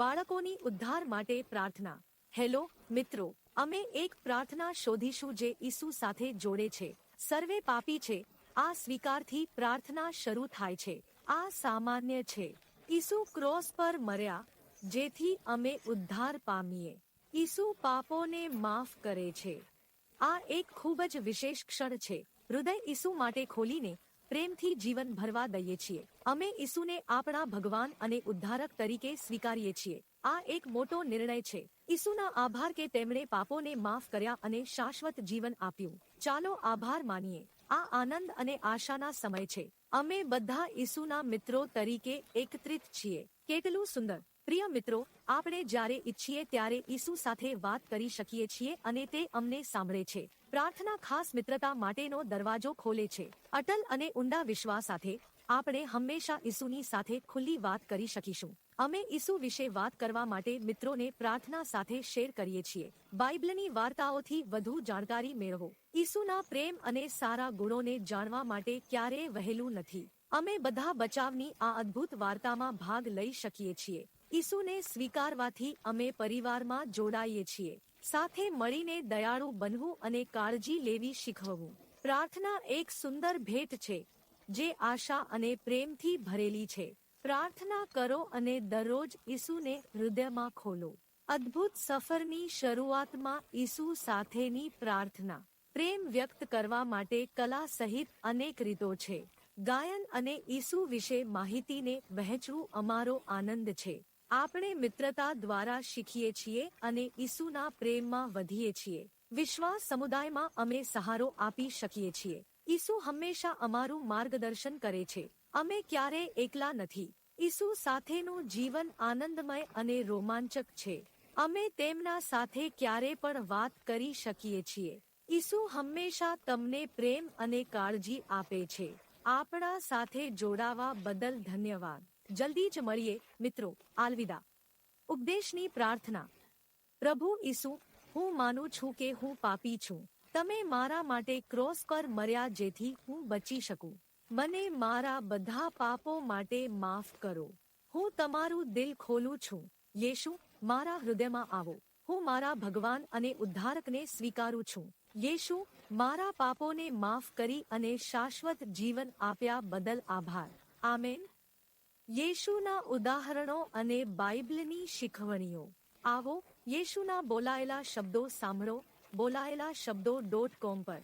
બાળકોની ઉદ્ધાર માટે પ્રાર્થના. હેલો, મિત્રો, અમે એક પ્રાર્થના શોધીશું જે ઈસુ સાથે જોડે છે. સર્વે પાપી છે. આ સ્વીકારથી પ્રાર્થના શરૂ થાય છે. આ સામાન્ય છે. ઈસુ ક્રોસ પર મર્યા, જેથી અમે ઉદ્ધાર પામીએ. ઈસુ પાપોને માફ કરે છે. આ એક ખૂબ જ વિશેષ ક્ષણ છે. હૃદય ઈસુ માટે ખોલીને પ્રેમથી જીવન ભરવા દઈએ છીએ. અમે ઈસુને આપણા ભગવાન અને ઉદ્ધારક તરીકે સ્વીકારીએ છીએ. આ એક મોટો નિર્ણય છે. ઈસુના આભાર કે તેમણે પાપોને માફ કર્યા અને શાશ્વત જીવન આપ્યું. ચાલો આભાર માનીએ. આ આનંદ અને આશાના સમય છે. અમે બધા ઈસુના મિત્રો તરીકે એકત્રિત છીએ. કેટલું સુંદર. પ્રિય મિત્રો, આપણે જ્યારે ઈચ્છીએ ત્યારે ઈસુ સાથે વાત કરી શકીએ છીએ અને તે અમને સાંભળે છે. પ્રાર્થના ખાસ મિત્રતા માટેનો દરવાજો ખોલે છે. અટલ અને ઊંડા વિશ્વાસ સાથે આપણે હંમેશા ઈસુની સાથે ખુલ્લી વાત કરી શકીશું. અમે ઈસુ વિશે વાત કરવા માટે મિત્રોને પ્રાર્થના સાથે શેર કરીએ છીએ. બાઇબલની વાર્તાઓથી વધુ જાણકારી મેળવો. ઈસુના પ્રેમ અને સારા ગુણોને જાણવા માટે ક્યારેય વહેલું નથી. અમે બધા બચાવની આ અદ્ભુત વાર્તામાં ભાગ લઈ શકીએ છીએ. ઈસુને સ્વીકારવાથી અમે પરિવારમાં જોડાઈએ છીએ. સાથે મળીને દયાળુ બનવું અને કાળજી લેવી શીખવવું. પ્રાર્થના એક સુંદર ભેટ છે, જે આશા અને પ્રેમથી ભરેલી છે. પ્રાર્થના કરો અને દરરોજ ઈસુને હૃદયમાં ખોલો. અદ્ભુત સફરની શરૂઆતમાં ઈસુ સાથેની પ્રાર્થના. પ્રેમ વ્યક્ત કરવા માટે કલા સહિત અનેક રીતો છે. ગાયન અને ઈસુ વિશે માહિતીને વહેંચવું અમારો આનંદ છે. આપણે મિત્રતા દ્વારા શીખીએ છીએ અને ઈસુના પ્રેમમાં વધીએ છીએ. વિશ્વાસ સમુદાયમાં અમે સહારો આપી શકીએ છીએ. ઈસુ હંમેશા અમારું માર્ગદર્શન કરે છે. અમે ક્યારેય એકલા નથી. ઈસુ સાથેનું જીવન આનંદમય અને રોમાંચક છે. અમે તેમના સાથે ક્યારે પણ વાત કરી શકીએ છીએ. ઈસુ હંમેશા તમને પ્રેમ અને કાળજી આપે છે. આપણા સાથે જોડાવા બદલ ધન્યવાદ. જલ્દી જ મળીએ, મિત્રો. આલવિદા. ઉપદેશની પ્રાર્થના. પ્રભુ ઈસુ, હું માનું છું કે હું પાપી છું. તમે મારા માટે ક્રોસ પર મર્યા જેથી હું બચી શકું. મને મારા બધા પાપો માટે માફ કરો. હું તમારું દિલ ખોલું છું. યેશુ, મારા હૃદયમાં આવો. હું મારા ભગવાન અને ઉદ્ધારકને સ્વીકારું છું. યેશુ, મારા પાપોને માફ કરી અને શાશ્વત જીવન આપ્યા બદલ આભાર. આમેન. યેશુના ઉદાહરણો અને બાઇબલની શીખવણીઓ આવો યેશુના બોલાયેલા શબ્દો સાંભળો બોલાયેલા શબ્દો ડોટ કોમ પર